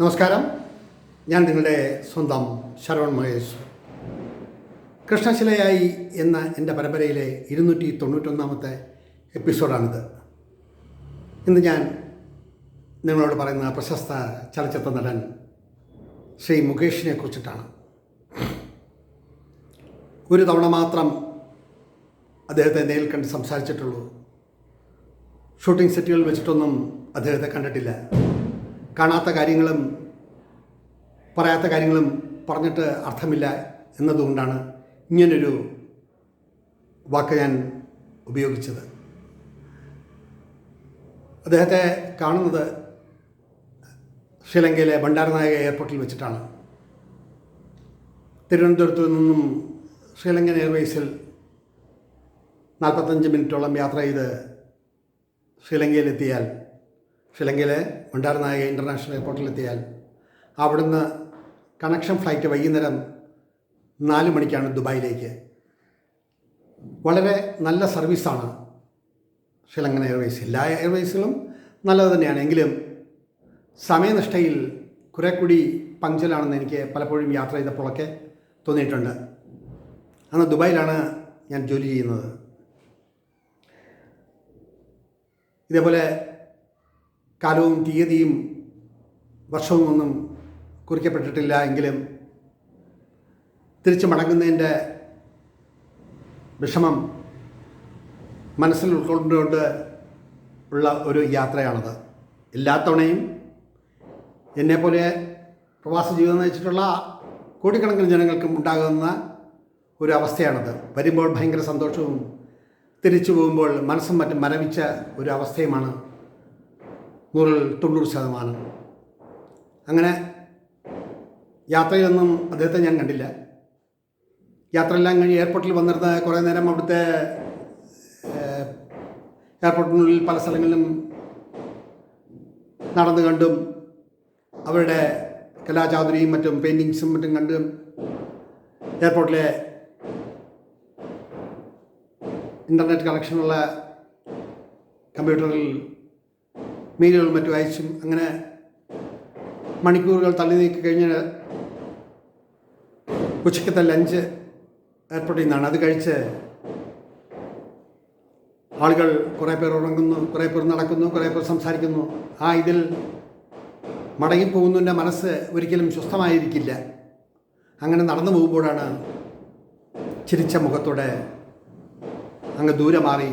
നമസ്കാരം. ഞാൻ നിങ്ങളുടെ സ്വന്തം ശരവൺ മഹേഷ്. കൃഷ്ണശിലയായി എന്ന എന്റെ പരമ്പരയിലെ ഇരുന്നൂറ്റി തൊണ്ണൂറ്റൊന്നാമത്തെ എപ്പിസോഡാണിത്. ഇന്ന് ഞാൻ നിങ്ങളോട് പറയുന്ന പ്രശസ്ത ചലച്ചിത്ര നടൻ ശ്രീ മുകേഷിനെ കുറിച്ചിട്ടാണ്. ഒരു തവണ മാത്രം അദ്ദേഹത്തെ നേരിൽ കണ്ട് സംസാരിച്ചിട്ടുള്ളൂ. ഷൂട്ടിംഗ് സെറ്റുകളിൽ വെച്ചിട്ടൊന്നും അദ്ദേഹത്തെ കണ്ടിട്ടില്ല. കാണാത്ത കാര്യങ്ങളും പറയാത്ത കാര്യങ്ങളും പറഞ്ഞിട്ട് അർത്ഥമില്ല എന്നതുകൊണ്ടാണ് ഇങ്ങനൊരു വാക്ക് ഞാൻ ഉപയോഗിച്ചത്. അദ്ദേഹത്തെ കാണുന്നത് ശ്രീലങ്കയിലെ ഭണ്ഡാരനായക എയർപോർട്ടിൽ വെച്ചിട്ടാണ്. തിരുവനന്തപുരത്ത് നിന്നും ശ്രീലങ്കൻ എയർവേസിൽ നാൽപ്പത്തഞ്ച് മിനിറ്റോളം യാത്ര ചെയ്ത് ശ്രീലങ്കയിലെത്തിയാൽ ശ്രീലങ്കയിലെ ഭണ്ഡാരനായക ഇന്റർനാഷണൽ എയർപോർട്ടിലെത്തിയാൽ അവിടുന്ന് കണക്ഷൻ ഫ്ലൈറ്റ് വൈകുന്നേരം നാല് മണിക്കാണ് ദുബായിലേക്ക്. വളരെ നല്ല സർവീസാണ് ശ്രീലങ്കൻ എയർവേസ്. എല്ലാ എയർവേസുകളും നല്ലത് തന്നെയാണ്. എങ്കിലും സമയനിഷ്ഠയിൽ കുറെ കൂടി പങ്ക്ചലാണെന്ന് എനിക്ക് പലപ്പോഴും യാത്ര ചെയ്തപ്പോഴൊക്കെ തോന്നിയിട്ടുണ്ട്. അന്ന് ദുബായിലാണ് ഞാൻ ജോലി ചെയ്യുന്നത്. ഇതേപോലെ കാലവും തീയതിയും വർഷവും ഒന്നും കുറിക്കപ്പെട്ടിട്ടില്ല എങ്കിലും തിരിച്ചു മടങ്ങുന്നതിന്റെ വിഷമം മനസ്സിൽ ഉൾക്കൊണ്ടുകൊണ്ട് ഉള്ള ഒരു യാത്രയാണത്. എല്ലാ തവണയും എന്നെപ്പോലെ പ്രവാസ ജീവിതം നയിച്ചിട്ടുള്ള കോടിക്കണക്കിന് ജനങ്ങൾക്കും ഉണ്ടാകുന്ന ഒരു അവസ്ഥയാണത്. വരുമ്പോൾ ഭയങ്കര സന്തോഷവും തിരിച്ചു പോകുമ്പോൾ മനസ്സും മറ്റും മരവിച്ച ഒരു അവസ്ഥയുമാണ് നൂറിൽ തൊണ്ണൂറ് ശതമാനം. അങ്ങനെ യാത്രയിലൊന്നും അദ്ദേഹത്തെ ഞാൻ കണ്ടില്ല. യാത്രയെല്ലാം കഴിഞ്ഞ് എയർപോർട്ടിൽ വന്നിരുന്ന കുറേ നേരം അവിടുത്തെ എയർപോർട്ടിനുള്ളിൽ പല സ്ഥലങ്ങളിലും നടന്നു കണ്ടും അവരുടെ കലാചാതുരിയും മറ്റും പെയിന്റിങ്സും മറ്റും കണ്ടും എയർപോർട്ടിലെ ഇന്റർനെറ്റ് കണക്ഷനുള്ള കമ്പ്യൂട്ടറിൽ മെയിലുകളും മറ്റും അയച്ചും അങ്ങനെ മണിക്കൂറുകൾ തള്ളി നീക്കി കഴിഞ്ഞാൽ ഉച്ചക്കത്തെ ലഞ്ച് ഏർപ്പെട്ടിൽ നിന്നാണ്. അത് കഴിച്ച് ആളുകൾ കുറേ പേർ ഉറങ്ങുന്നു കുറേ പേർ നടക്കുന്നു കുറേ പേർ സംസാരിക്കുന്നു. ആ ഇതിൽ മടങ്ങിപ്പോകുന്നതിന്റെ മനസ്സ് ഒരിക്കലും സ്വസ്ഥമായിരിക്കില്ല. അങ്ങനെ നടന്നു പോകുമ്പോഴാണ് ചിരിച്ച മുഖത്തോടെ അങ്ങ് ദൂരെ മാറി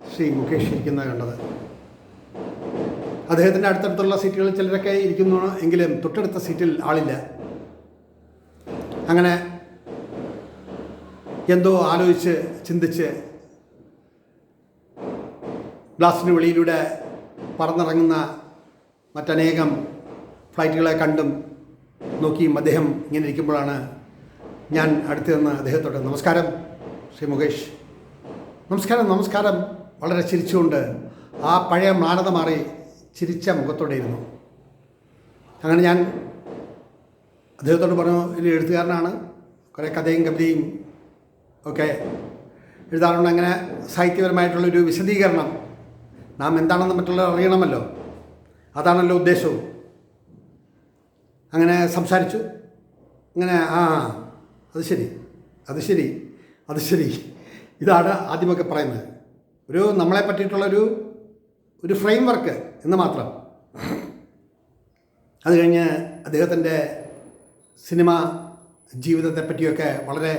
ശ്രീ മുകേഷ് ഇരിക്കുന്നത് കണ്ടത്. അദ്ദേഹത്തിന്റെ അടുത്തടുത്തുള്ള സീറ്റുകളിൽ ചിലരൊക്കെ ഇരിക്കുന്നു എങ്കിലും തൊട്ടടുത്ത സീറ്റിൽ ആളില്ല. അങ്ങനെ എന്തോ ആലോചിച്ച് ചിന്തിച്ച് ഗ്ലാസിന് വെളിയിലൂടെ പറന്നിറങ്ങുന്ന മറ്റനേകം ഫ്ലൈറ്റുകളെ കണ്ടും നോക്കിയും അദ്ദേഹം ഇങ്ങനെ ഇരിക്കുമ്പോഴാണ് ഞാൻ അടുത്ത് നിന്ന് അദ്ദേഹത്തോട് നമസ്കാരം ശ്രീ മുകേഷ്. നമസ്കാരം നമസ്കാരം. വളരെ ചിരിച്ചുകൊണ്ട് ആ പഴയ മ്ലാനത മാറി ചിരിച്ച മുഖത്തോടെ ഇരുന്നു അങ്ങനെ ഞാൻ അദ്ദേഹത്തോട് പറഞ്ഞു ഒരു എഴുത്തുകാരനാണ്. കുറേ കഥയും കവിതയും ഒക്കെ എഴുതാറുണ്ട്. അങ്ങനെ സാഹിത്യപരമായിട്ടുള്ളൊരു വിശദീകരണം. നാം എന്താണെന്ന് മറ്റുള്ളവർ അറിയണമല്ലോ. അതാണല്ലോ ഉദ്ദേശവും. അങ്ങനെ സംസാരിച്ചു. അങ്ങനെ ആ അത് ശരി അത് ശരി അത് ശരി. ഇതാണ് ആദ്യമൊക്കെ പറയുന്നത്. ഒരു നമ്മളെ പറ്റിയിട്ടുള്ളൊരു ഒരു ഫ്രെയിം വർക്ക് എന്ന് മാത്രം. അത് കഴിഞ്ഞ് അദ്ദേഹത്തിന്റെ സിനിമ ജീവിതത്തെ പറ്റിയൊക്കെ വളരെ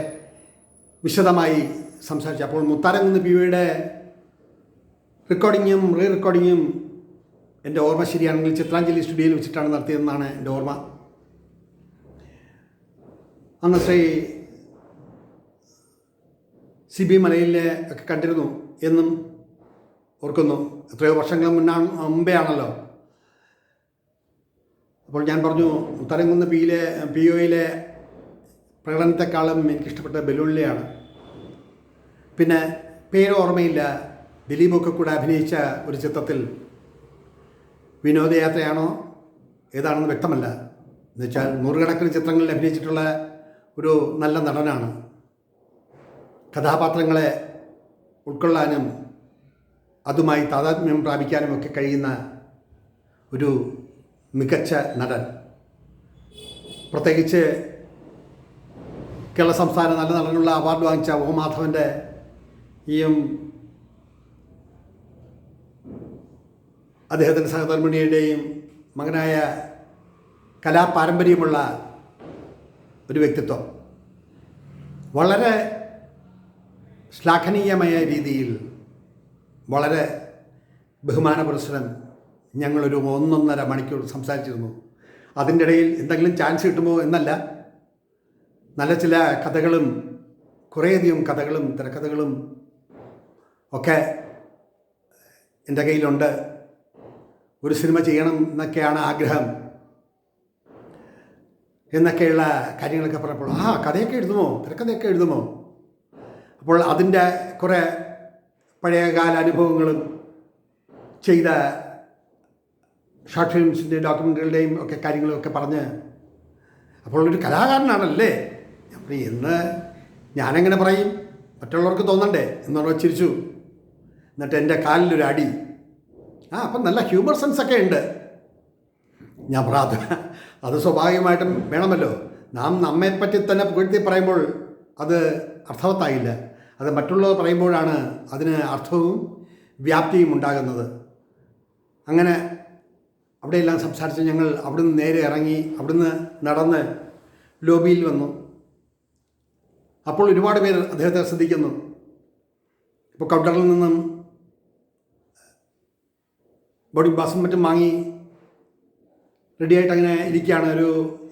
വിശദമായി സംസാരിച്ചു. അപ്പോൾ മുത്താരംകുന്ന് പിയുടെ റെക്കോർഡിങ്ങും റീ റെക്കോർഡിങ്ങും എന്റെ ഓർമ്മ ശരിയാണെങ്കിൽ ചിത്രാഞ്ജലി സ്റ്റുഡിയോയിൽ വെച്ചിട്ടാണ് നടത്തിയതെന്നാണ് എന്റെ ഓർമ്മ. അന്ന് ശ്രീ സി ബി മലയിലെ ഒക്കെ കണ്ടിരുന്നു എന്നും ഓർക്കുന്നു. എത്രയോ വർഷങ്ങൾ മുന്നാണ് മുമ്പേ ആണല്ലോ അപ്പോൾ ഞാൻ പറഞ്ഞു മുത്തരംകുന്ന് പിയിലെ പി ഒയിലെ പ്രകടനത്തെക്കാളും എനിക്കിഷ്ടപ്പെട്ട ബലൂണിലെയാണ്. പിന്നെ പേര് ഓർമ്മയില്ല. ദിലീപൊക്കെ കൂടെ അഭിനയിച്ച ഒരു ചിത്രത്തിൽ വിനോദയാത്രയാണോ ഏതാണെന്ന് വ്യക്തമല്ല. എന്നുവെച്ചാൽ നൂറുകണക്കിന് ചിത്രങ്ങളിൽ അഭിനയിച്ചിട്ടുള്ള ഒരു നല്ല നടനാണ്. കഥാപാത്രങ്ങളെ ഉൾക്കൊള്ളാനും അതുമായി താതാത്മ്യം പ്രാപിക്കാനുമൊക്കെ കഴിയുന്ന ഒരു മികച്ച നടൻ. പ്രത്യേകിച്ച് കേരള സംസ്ഥാന നല്ല നടനുള്ള അവാർഡ് വാങ്ങിച്ച ഓ മാധവന്റെ ഈയും അദ്ദേഹത്തിന്റെ സഹധർമ്മിണിയുടെയും മകനായ കലാപാരമ്പര്യമുള്ള ഒരു വ്യക്തിത്വം. വളരെ ശ്ലാഘനീയമായ രീതിയിൽ വളരെ ബഹുമാന പുരസ്സരം ഞങ്ങളൊരു ഒന്നൊന്നര മണിക്കൂർ സംസാരിച്ചിരുന്നു. അതിന്റെ ഇടയിൽ എന്തെങ്കിലും ചാൻസ് കിട്ടുമോ എന്നല്ല. നല്ല ചില കഥകളും കുറേയധികം കഥകളും തിരക്കഥകളും ഒക്കെ എന്റെ കയ്യിലുണ്ട്. ഒരു സിനിമ ചെയ്യണം എന്നൊക്കെയാണ് ആഗ്രഹം. എന്നൊക്കെയുള്ള കാര്യങ്ങളൊക്കെ പറഞ്ഞപ്പോൾ ആ കഥയൊക്കെ എഴുതുമോ? തിരക്കഥയൊക്കെ എഴുതുമോ? അപ്പോൾ അതിന്റെ കുറേ പഴയകാല അനുഭവങ്ങളും ചെയ്ത ഷോർട്ട് ഫിലിംസിന്റെ ഡോക്യുമെന്ററികളുടെയും ഒക്കെ കാര്യങ്ങളൊക്കെ പറഞ്ഞ് അപ്പോൾ ഒരു കലാകാരനാണല്ലേ? അപ്പോൾ ഇന്ന് ഞാനെങ്ങനെ പറയും? മറ്റുള്ളവർക്ക് തോന്നണ്ടേ? എന്നോട് ചിരിച്ചു. എന്നിട്ട് എന്റെ കാലിലൊരു അടി. ആ അപ്പം നല്ല ഹ്യൂമർ സെൻസ് ഒക്കെ ഉണ്ട്. ഞാൻ പ്രാർത്ഥന അത് സ്വാഭാവികമായിട്ടും വേണമല്ലോ. നാം നമ്മെപ്പറ്റി തന്നെ പുകഴ്ത്തി പറയുമ്പോൾ അത് അർത്ഥവത്തായില്ല. അത് മറ്റുള്ളവർ പറയുമ്പോഴാണ് അതിന് അർത്ഥവും വ്യാപ്തിയും ഉണ്ടാകുന്നത്. അങ്ങനെ അവിടെയെല്ലാം സംസാരിച്ച് ഞങ്ങൾ അവിടുന്ന് നേരെ ഇറങ്ങി അവിടുന്ന് നടന്ന് ലോബിയിൽ വന്നു. അപ്പോൾ ഒരുപാട് പേർ അദ്ദേഹത്തെ ശ്രദ്ധിക്കുന്നു. ഇപ്പോൾ കൗണ്ടറിൽ നിന്നും ബോഡി പാസും മറ്റും വാങ്ങി റെഡിയായിട്ട് അങ്ങനെ ഇരിക്കുകയാണ്. ഒരു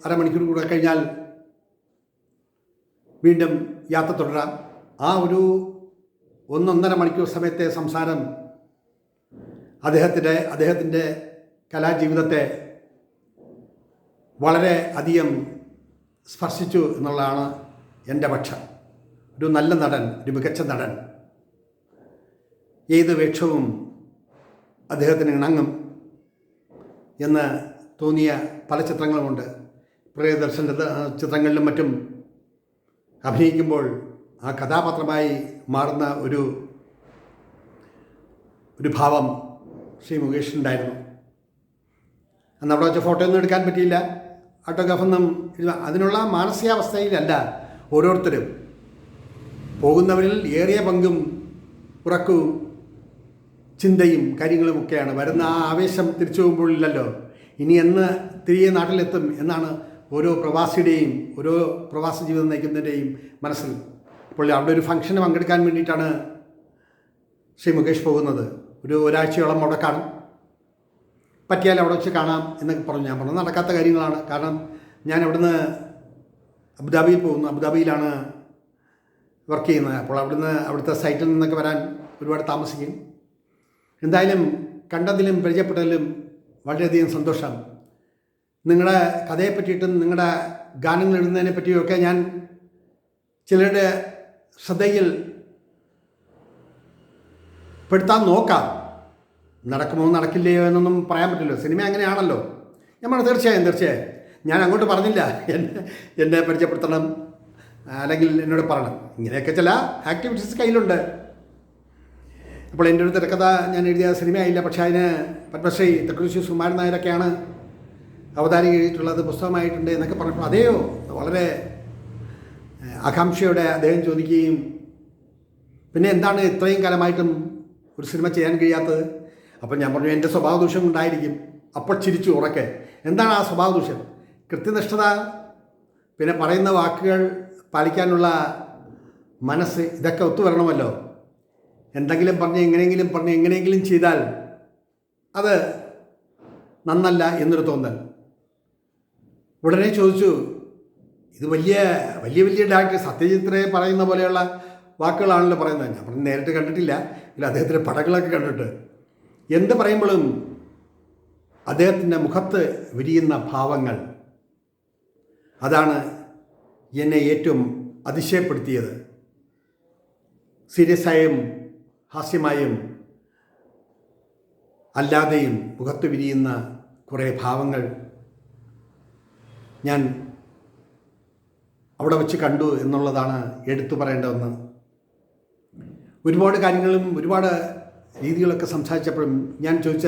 അരമണിക്കൂർ കൂടെ കഴിഞ്ഞാൽ വീണ്ടും യാത്ര തുടരാം. ആ ഒരു ഒന്നൊന്നര മണിക്കൂർ സമയത്തെ സംസാരം അദ്ദേഹത്തിന്റെ അദ്ദേഹത്തിന്റെ കലാജീവിതത്തെ വളരെ അധികം സ്പർശിച്ചു എന്നുള്ളതാണ് എന്റെ പക്ഷം. ഒരു നല്ല നടൻ ഒരു മികച്ച നടൻ. ഏത് വേഷവും അദ്ദേഹത്തിന് ഇണങ്ങും എന്ന് തോന്നിയ പല ചിത്രങ്ങളുമുണ്ട്. പ്രിയദർശന്റെ ചിത്രങ്ങളിലും മറ്റും അഭിനയിക്കുമ്പോൾ ആ കഥാപാത്രമായി മാറുന്ന ഒരു ഒരു ഭാവം ശ്രീ മുകേഷിനുണ്ടായിരുന്നു. അന്ന് അവിടെ വെച്ച ഫോട്ടോ ഒന്നും എടുക്കാൻ പറ്റിയില്ല. ഓട്ടോഗ്രാഫൊന്നും അതിനുള്ള മാനസികാവസ്ഥയിലല്ല ഓരോരുത്തരും. പോകുന്നവരിൽ ഏറിയ പങ്കും ഉറക്കവും ചിന്തയും കാര്യങ്ങളുമൊക്കെയാണ് വരുന്ന ആ ആവേശം തിരിച്ചു പോകുമ്പോഴില്ലല്ലോ ഇനി എന്ന് തിരികെ നാട്ടിലെത്തും എന്നാണ് ഓരോ പ്രവാസിയുടെയും ഓരോ പ്രവാസ ജീവിതം നയിക്കുന്നതിന്റെയും മനസ്സിൽ അപ്പോൾ അവിടെ ഒരു ഫംഗ്ഷന് പങ്കെടുക്കാൻ വേണ്ടിയിട്ടാണ് ശ്രീ മുകേഷ് പോകുന്നത്. ഒരു ഒരാഴ്ചയോളം അവിടെ കാണും. പറ്റിയാൽ അവിടെ വെച്ച് കാണാം എന്നൊക്കെ പറഞ്ഞു. ഞാൻ പറഞ്ഞു നടക്കാത്ത കാര്യങ്ങളാണ്. കാരണം ഞാൻ അവിടുന്ന് അബുദാബിയിൽ പോകുന്നു. അബുദാബിയിലാണ് വർക്ക് ചെയ്യുന്നത്. അപ്പോൾ അവിടുന്ന് അവിടുത്തെ സൈറ്റിൽ നിന്നൊക്കെ വരാൻ ഒരുപാട് താമസിക്കും. എന്തായാലും കണ്ടതിലും പരിചയപ്പെട്ടതിലും വളരെയധികം സന്തോഷം. നിങ്ങളുടെ കഥയെ പറ്റിയിട്ടും നിങ്ങളുടെ ഗാനങ്ങൾ എഴുതുന്നതിനെ പറ്റിയൊക്കെ ഞാൻ ചിലരുടെ ശ്രദ്ധയിൽ പെടുത്താൻ നോക്കാം. നടക്കുമോ നടക്കില്ലയോ എന്നൊന്നും പറയാൻ പറ്റില്ല സിനിമ അങ്ങനെയാണല്ലോ. നമ്മൾ തീർച്ചയായും തീർച്ചയായും. ഞാൻ അങ്ങോട്ട് പറഞ്ഞില്ല. എന്നെ എന്നെ പരിചയപ്പെടുത്തണം. അല്ലെങ്കിൽ എന്നോട് പറയണം. ഇങ്ങനെയൊക്കെ ചില ആക്ടിവിറ്റീസ് കയ്യിലുണ്ട്. അപ്പോൾ എന്റെ ഒരു തിരക്കഥ ഞാൻ എഴുതിയ സിനിമയായില്ല. പക്ഷേ അതിന് പത്മശ്രീ തൃക്കുരിശി സുമാരൻ നായരൊക്കെയാണ് അവതാരം എഴുതിയിട്ടുള്ളത് പുസ്തകമായിട്ടുണ്ട് എന്നൊക്കെ പറഞ്ഞപ്പോൾ അതെയോ? വളരെ ആകാംക്ഷയോടെ അദ്ദേഹം ചോദിക്കുകയും പിന്നെ എന്താണ് ഇത്രയും കാലമായിട്ടും ഒരു സിനിമ ചെയ്യാൻ കഴിയാത്തത്? അപ്പോൾ ഞാൻ പറഞ്ഞു എന്റെ സ്വഭാവ ദൂഷ്യം ഉണ്ടായിരിക്കും. അപ്പോൾ ചിരിച്ചു ഉറക്കെ എന്താണ് ആ സ്വഭാവ ദൂഷ്യം കൃത്യനിഷ്ഠത പിന്നെ പറയുന്ന വാക്കുകൾ പാലിക്കാനുള്ള മനസ്സ് ഇതൊക്കെ ഒത്തുവരണമല്ലോ എന്തെങ്കിലും പറഞ്ഞ് എങ്ങനെയെങ്കിലും പറഞ്ഞ് എങ്ങനെയെങ്കിലും ചെയ്താൽ അത് നന്നല്ല എന്നൊരു തോന്നൽ. ഉടനെ ചോദിച്ചു ഇത് വലിയ വലിയ വലിയ ഡയറക്ടർ സത്യജിത്രയെ പറയുന്ന പോലെയുള്ള വാക്കുകളാണല്ലോ പറയുന്നത്. ഞാൻ പറഞ്ഞു നേരിട്ട് കണ്ടിട്ടില്ല. ഇല്ല അദ്ദേഹത്തിന്റെ പടങ്ങളൊക്കെ കണ്ടിട്ട് എന്ത് പറയുമ്പോഴും അദ്ദേഹത്തിന്റെ മുഖത്ത് വിരിയുന്ന ഭാവങ്ങൾ. അതാണ് എന്നെ ഏറ്റവും അതിശയപ്പെടുത്തിയത്. സീരിയസായും ഹാസ്യമായും അല്ലാതെയും മുഖത്ത് വിരിയുന്ന കുറേ ഭാവങ്ങൾ ഞാൻ അവിടെ വെച്ച് കണ്ടു എന്നുള്ളതാണ് എടുത്തു പറയേണ്ട ഒന്ന്. ഒരുപാട് കാര്യങ്ങളും ഒരുപാട് രീതികളൊക്കെ സംസാരിച്ചപ്പോഴും ഞാൻ ചോദിച്ച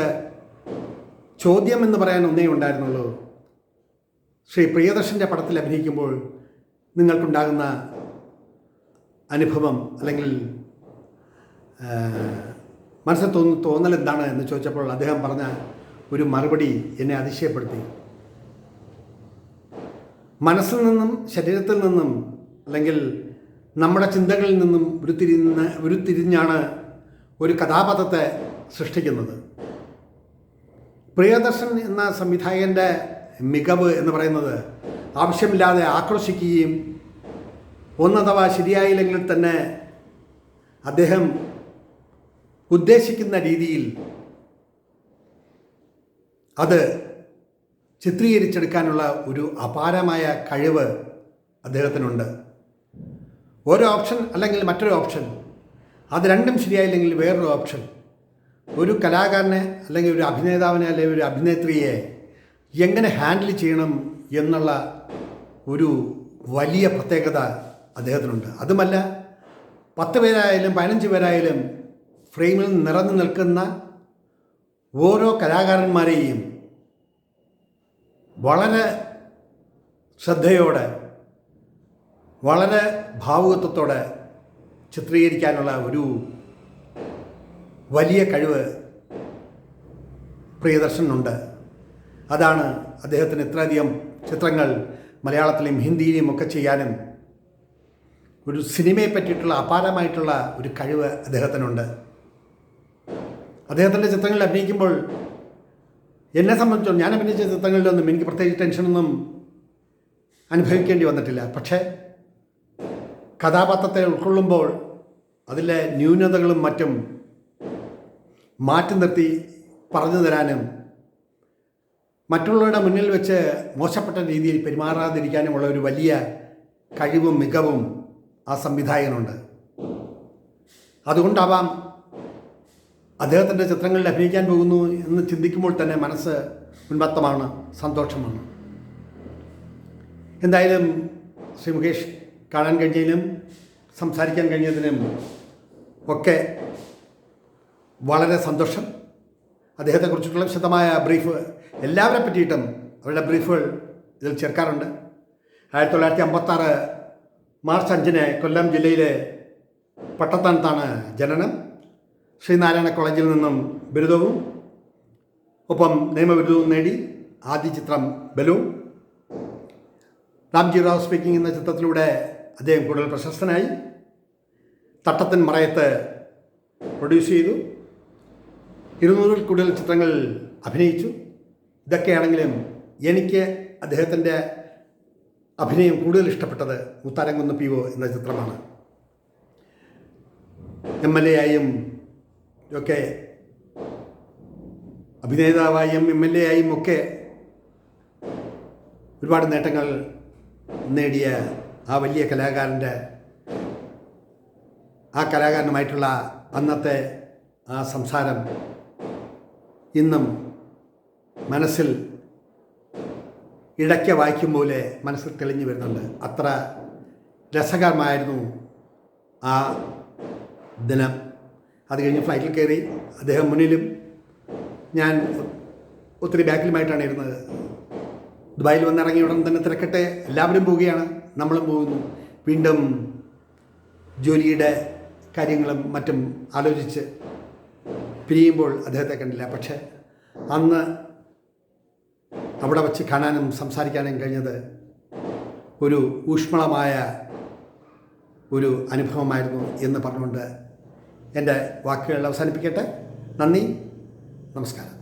ചോദ്യം എന്ന് പറയാൻ ഒന്നേ ഉണ്ടായിരുന്നുള്ളൂ. ശ്രീ പ്രിയദർശന്റെ പടത്തിൽ അഭിനയിക്കുമ്പോൾ നിങ്ങൾക്കുണ്ടാകുന്ന അനുഭവം അല്ലെങ്കിൽ മനസ്സിൽ തോന്നുന്ന തോന്നൽ എന്താണ് എന്ന് ചോദിച്ചപ്പോൾ അദ്ദേഹം പറഞ്ഞ ഒരു മറുപടി എന്നെ അതിശയപ്പെടുത്തി. മനസ്സിൽ നിന്നും ശരീരത്തിൽ നിന്നും അല്ലെങ്കിൽ നമ്മുടെ ചിന്തകളിൽ നിന്നും ഉരുത്തിരിഞ്ഞ് ഉരുത്തിരിഞ്ഞാണ് ഒരു കഥാപാത്രത്തെ സൃഷ്ടിക്കുന്നത്. പ്രിയദർശൻ എന്ന സംവിധായകന്റെ മികവ് എന്ന് പറയുന്നത് ആവശ്യമില്ലാതെ ആക്രോശിക്കുകയും ഒന്നഥവാ ശരിയായില്ലെങ്കിൽ തന്നെ അദ്ദേഹം ഉദ്ദേശിക്കുന്ന രീതിയിൽ അത് ചിത്രീകരിച്ചെടുക്കാനുള്ള ഒരു അപാരമായ കഴിവ് അദ്ദേഹത്തിനുണ്ട്. ഒരു ഓപ്ഷൻ അല്ലെങ്കിൽ മറ്റൊരു ഓപ്ഷൻ അത് രണ്ടും ശരിയായില്ലെങ്കിൽ വേറൊരു ഓപ്ഷൻ. ഒരു കലാകാരനെ അല്ലെങ്കിൽ ഒരു അഭിനേതാവിനെ അല്ലെങ്കിൽ ഒരു അഭിനേത്രിയെ എങ്ങനെ ഹാൻഡിൽ ചെയ്യണം എന്നുള്ള ഒരു വലിയ പ്രത്യേകത അദ്ദേഹത്തിനുണ്ട്. അതുമല്ല പത്ത് പേരായാലും പതിനഞ്ച് പേരായാലും ഫ്രെയിമിൽ നിറഞ്ഞു നിൽക്കുന്ന ഓരോ കലാകാരന്മാരെയും വളരെ ശ്രദ്ധയോടെ വളരെ ഭാവുകത്വത്തോടെ ചിത്രീകരിക്കാനുള്ള ഒരു വലിയ കഴിവ് പ്രിയദർശനുണ്ട് അതാണ് അദ്ദേഹത്തിന് ഇത്രയധികം ചിത്രങ്ങൾ മലയാളത്തിലും ഹിന്ദിയിലും ഒക്കെ ചെയ്യാനും ഒരു സിനിമയെ പറ്റിയിട്ടുള്ള അപാരമായിട്ടുള്ള ഒരു കഴിവ് അദ്ദേഹത്തിനുണ്ട്. അദ്ദേഹത്തിന്റെ ചിത്രങ്ങളിൽ അഭിനയിക്കുമ്പോൾ എന്നെ സംബന്ധിച്ചോളം ഞാൻ അഭിനയിച്ച ചിത്രങ്ങളിലൊന്നും എനിക്ക് പ്രത്യേകിച്ച് ടെൻഷനൊന്നും അനുഭവിക്കേണ്ടി വന്നിട്ടില്ല. പക്ഷേ കഥാപാത്രത്തെ ഉൾക്കൊള്ളുമ്പോൾ അതിലെ ന്യൂനതകളും മറ്റും മാറ്റി നിർത്തി പറഞ്ഞു തരാനും മറ്റുള്ളവരുടെ മുന്നിൽ വെച്ച് മോശപ്പെട്ട രീതിയിൽ പെരുമാറാതിരിക്കാനുമുള്ള ഒരു വലിയ കഴിവും മികവും ആ സംവിധായകനുണ്ട്. അതുകൊണ്ടാവാം അദ്ദേഹത്തിന്റെ ചിത്രങ്ങളിൽ അഭിനയിക്കാൻ പോകുന്നു എന്ന് ചിന്തിക്കുമ്പോൾ തന്നെ മനസ്സ് ഉന്മത്തമാണ് സന്തോഷമാണ്. എന്തായാലും ശ്രീ മുകേഷ് കാണാൻ കഴിഞ്ഞതിനും സംസാരിക്കാൻ കഴിഞ്ഞതിനും ഒക്കെ വളരെ സന്തോഷം. അദ്ദേഹത്തെക്കുറിച്ചിട്ടുള്ള വിശദമായ ബ്രീഫ് എല്ലാവരെ പറ്റിയിട്ടും അവരുടെ ബ്രീഫുകൾ ഇതിൽ ചേർക്കാറുണ്ട്. ആയിരത്തി തൊള്ളായിരത്തി അമ്പത്താറ് മാർച്ച് അഞ്ചിന് കൊല്ലം ജില്ലയിലെ പട്ടത്താനത്താണ് ജനനം. ശ്രീനാരായണ കോളേജിൽ നിന്നും ബിരുദവും ഒപ്പം നിയമബിരുദവും നേടി ആദ്യ ചിത്രം ബലൂ. രാംജി റാവ് സ്പീക്കിംഗ് എന്ന ചിത്രത്തിലൂടെ അദ്ദേഹം കൂടുതൽ പ്രശസ്തനായി. തട്ടത്തിൻ മറയത്ത് പ്രൊഡ്യൂസ് ചെയ്തു. ഇരുന്നൂറിൽ കൂടുതൽ ചിത്രങ്ങൾ അഭിനയിച്ചു. ഇതൊക്കെയാണെങ്കിലും എനിക്ക് അദ്ദേഹത്തിന്റെ അഭിനയം കൂടുതൽ ഇഷ്ടപ്പെട്ടത് മുത്താരംകുന്ന് പി ഒ എന്ന ചിത്രമാണ്. എം എൽ എ ആയും ഒക്കെ അഭിനേതാവായും എം എൽ എ ആയും ഒക്കെ ഒരുപാട് നേട്ടങ്ങൾ നേടിയ ആ വലിയ കലാകാരന്റെ ആ കലാകാരനുമായിട്ടുള്ള അന്നത്തെ ആ സംസാരം ഇന്നും മനസ്സിൽ ഇടയ്ക്ക് വായിക്കും പോലെ മനസ്സിൽ തെളിഞ്ഞു വരുന്നുണ്ട്. അത്ര രസകരമായിരുന്നു ആ ദിനം. അത് കഴിഞ്ഞ് ഫ്ലൈറ്റിൽ കയറി അദ്ദേഹം മുന്നിലും ഞാൻ ഒത്തിരി ബാക്കിലുമായിട്ടാണ് ഇരുന്നത്. ദുബായിൽ വന്നിറങ്ങിയ ഉടൻ തന്നെ തിരക്കട്ടെ എല്ലാവരും പോവുകയാണ് നമ്മളും പോകുന്നു. വീണ്ടും ജോലിയുടെ കാര്യങ്ങളും മറ്റും ആലോചിച്ച് പിരിയുമ്പോൾ അദ്ദേഹത്തെ കണ്ടില്ല. പക്ഷേ അന്ന് അവിടെ വച്ച് കാണാനും സംസാരിക്കാനും കഴിഞ്ഞത് ഒരു ഊഷ്മളമായ ഒരു അനുഭവമായിരുന്നു എന്ന് പറഞ്ഞുകൊണ്ട് എന്റെ വാക്കുകൾ അവസാനിപ്പിക്കട്ടെ. നന്ദി. നമസ്കാരം.